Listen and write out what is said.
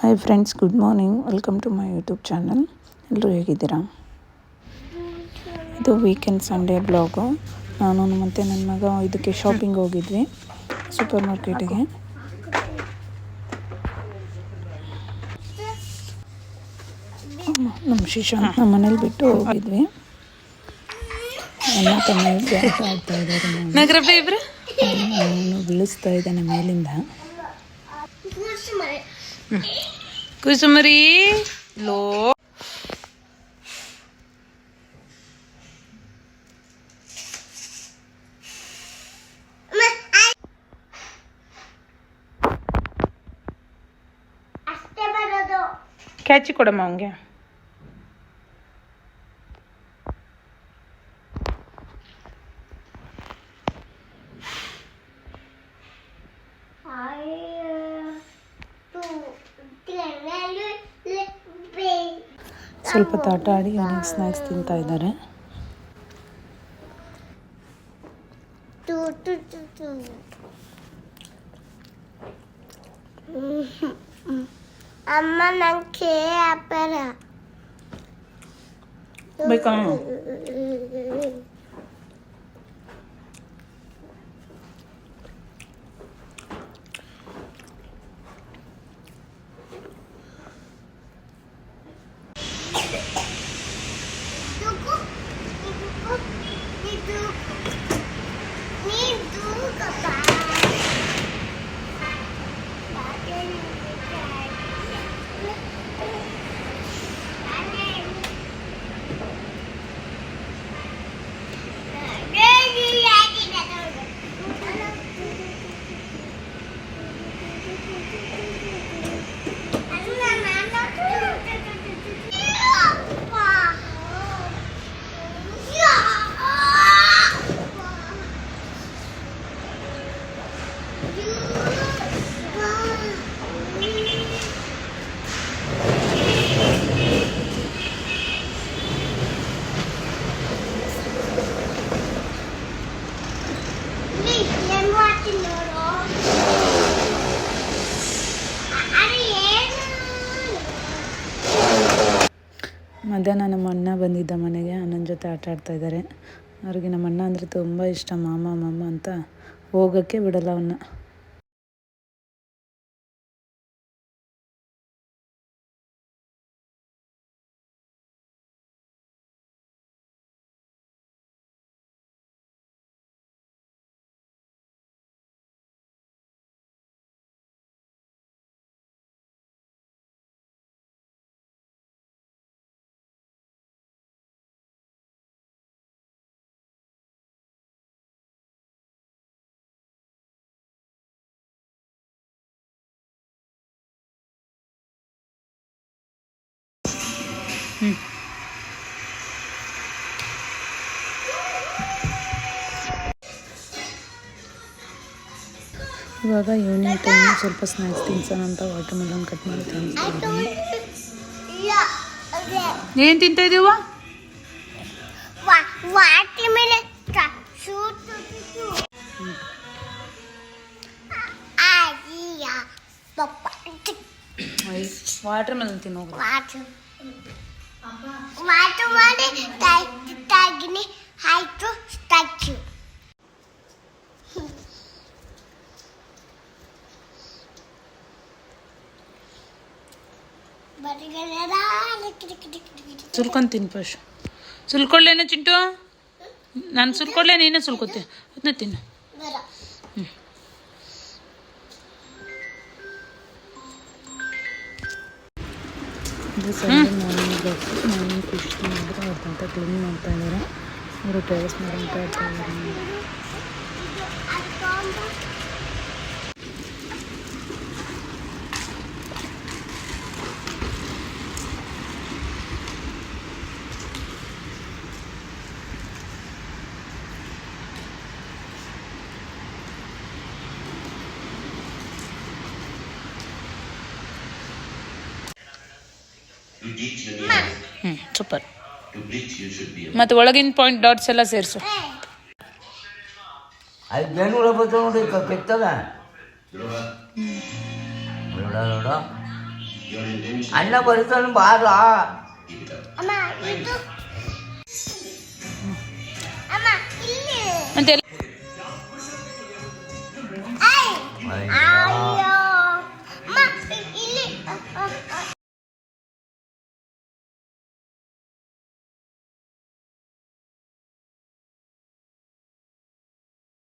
Hi friends good morning welcome to my YouTube channel ಎಲ್ಲರೂ ಹೇಗಿದ್ದೀರಾ? ಇದು ವೀಕೆಂಡ್ ಸಂಡೇ ಬ್ಲಾಗು ನಾನು ಮತ್ತು ನನ್ನ ಮಗ ಇದಕ್ಕೆ ಶಾಪಿಂಗ್ ಹೋಗಿದ್ವಿ ಸೂಪರ್ ಮಾರ್ಕೆಟಿಗೆ ನಮ್ಮ ಶಿಶಾಂತ್ ನಮ್ಮ ಮನೇಲಿ ಬಿಟ್ಟು ಹೋಗಿದ್ವಿ. ಎಲ್ಲ ತಮ್ಮ ಇದ್ದಾರೆ ಬೀಳಿಸ್ತಾ ಇದ್ದಾನೆ ಮೇಲಿಂದ. ಕುಸುಮರಿ ಲೋ ಕ್ಯಾಚಿ ಕೊಡಮ್ಮ ಅವನಿಗೆ ಸ್ವಲ್ಪ ತಾಟ ಆಡಿ ಅವನಿಗೆ ಸ್ನ್ಯಾಕ್ಸ್ ತಿಂತಾ ಇದ್ದಾರೆ ಅಮ್ಮ ನಂಗೆ Need to, need to, Papa. ಮಧ್ಯಾಹ್ನ ನಮ್ಮ ಅಣ್ಣ ಬಂದಿದ್ದ ಮನೆಗೆ, ಅಣ್ಣನ ಜೊತೆ ಆಟ ಆಡ್ತಾ ಇದ್ದಾರೆ ಅವ್ರಿಗೆ ನಮ್ಮ ಅಣ್ಣ ಅಂದರೆ ತುಂಬ ಇಷ್ಟ, ಮಾಮ ಮಾಮ ಅಂತ ಹೋಗೋಕ್ಕೆ ಬಿಡಲ್ಲ ಅವನ್ನ ಇವಾಗ ಈವ್ನಿಂಗ್ ಟೈಮ್ ಸ್ವಲ್ಪ ಸ್ನ್ಯಾಕ್ಸ್ ತಿನ್ಸೋಣ ಅಂತ ವಾಟರ್ ಮೆಲನ್ ಕಟ್ ಮಾಡಿ ತಿನ್ನಿಸ್ತಾ ಇದ್ದೀನಿ ಇಲ್ಲ ಅದೇ ಏನ್ ತಿಂತ ಇದೀವ? ವಾಟರ್ ಮೆಲನ್ ತಿನ್ನೋ ವಾಟು ವಾಟು ಮಾಡಿ ತಾಗಿನಿ ಆಯ್ತು ಸ್ಟ್ಯಾಚ್ಯೂ ಬರಿಗಳೆಲ್ಲ ಸುಲ್ಕೊಂಡ್ ತಿನ್ ಫಸ್ಟ್ ಸುಲ್ಕೊಳ್ಳೇನ ಚಿಂಟು ನಾನು ಸುಲ್ಕೊಳ್ಳೆ ನೀನೇ ಸುಲ್ಕೊತಿ ಅದನ್ನ ತಿನ್ನು ಇದು ಸಂಡೇ ಮಾರ್ನಿಂಗ್ ಬ್ಲಾಗ್ ಮಾರ್ನಿಂಗ್ ಖುಷಿ ಮಾಡಿದ್ರೆ ಅಂತ ಕ್ಲೀನ್ ಮಾಡ್ತಾ ಇದ್ದಾರೆ ಅವರು ಟೆರೆಸ್ ಮಾಡ್ತಾ ಇದ್ದಾರೆ. ಹ್ಞೂ ಸೂಪರ್ ಮತ್ತು ಒಳಗಿನ ಪಾಯಿಂಟ್ ಡಾಟ್ಸ್ ಎಲ್ಲ ಸೇರಿಸು ಅದು ಬೆನ್ನೂರ ಬರ್ತಾವ ನೋಡಿ ಕೆತ್ತದ ಅಣ್ಣ ಬರ್ತಾನೆ ಬಾರ ಮತ್ತೆ